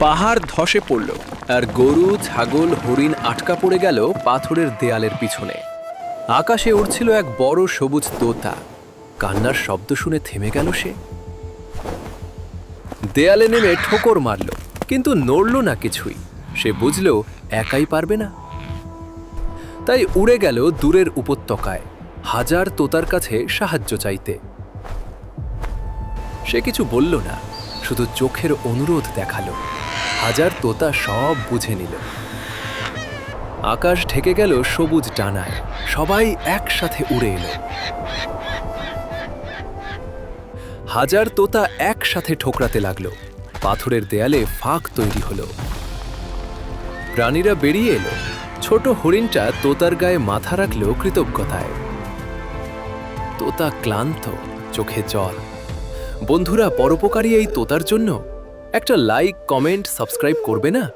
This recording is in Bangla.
পাহাড় ধসে পড়ল, আর গরু, ছাগল, হরিণ আটকা পড়ে গেল পাথরের দেয়ালের পিছনে। আকাশে উড়ছিল এক বড় সবুজ তোতা। কান্নার শব্দ শুনে থেমে গেল সে। দেয়ালে নেমে ঠোকর মারল, কিন্তু নড়ল না কিছুই। সে বুঝল, একাই পারবে না। তাই উড়ে গেল দূরের উপত্যকায়, হাজার তোতার কাছে সাহায্য চাইতে। সে কিছু বলল না, শুধু চোখের অনুরোধ দেখাল। হাজার তোতা সব বুঝে নিল। আকাশ ঢেকে গেল সবুজ ডানায়। সবাই একসাথে উড়ে এলো। হাজার তোতা একসাথে ঠোকরাতে লাগল। পাথরের দেয়ালে ফাঁক তৈরি হলো। প্রাণীরা বেরিয়ে এলো। ছোট হরিণটা তোতার গায়ে মাথা রাখল কৃতজ্ঞতায়। তোতা ক্লান্ত, চোখে জল। বন্ধুরা, পরোপকারী এই তোতার জন্য একটা লাইক কমেন্ট সাবস্ক্রাইব করবে না?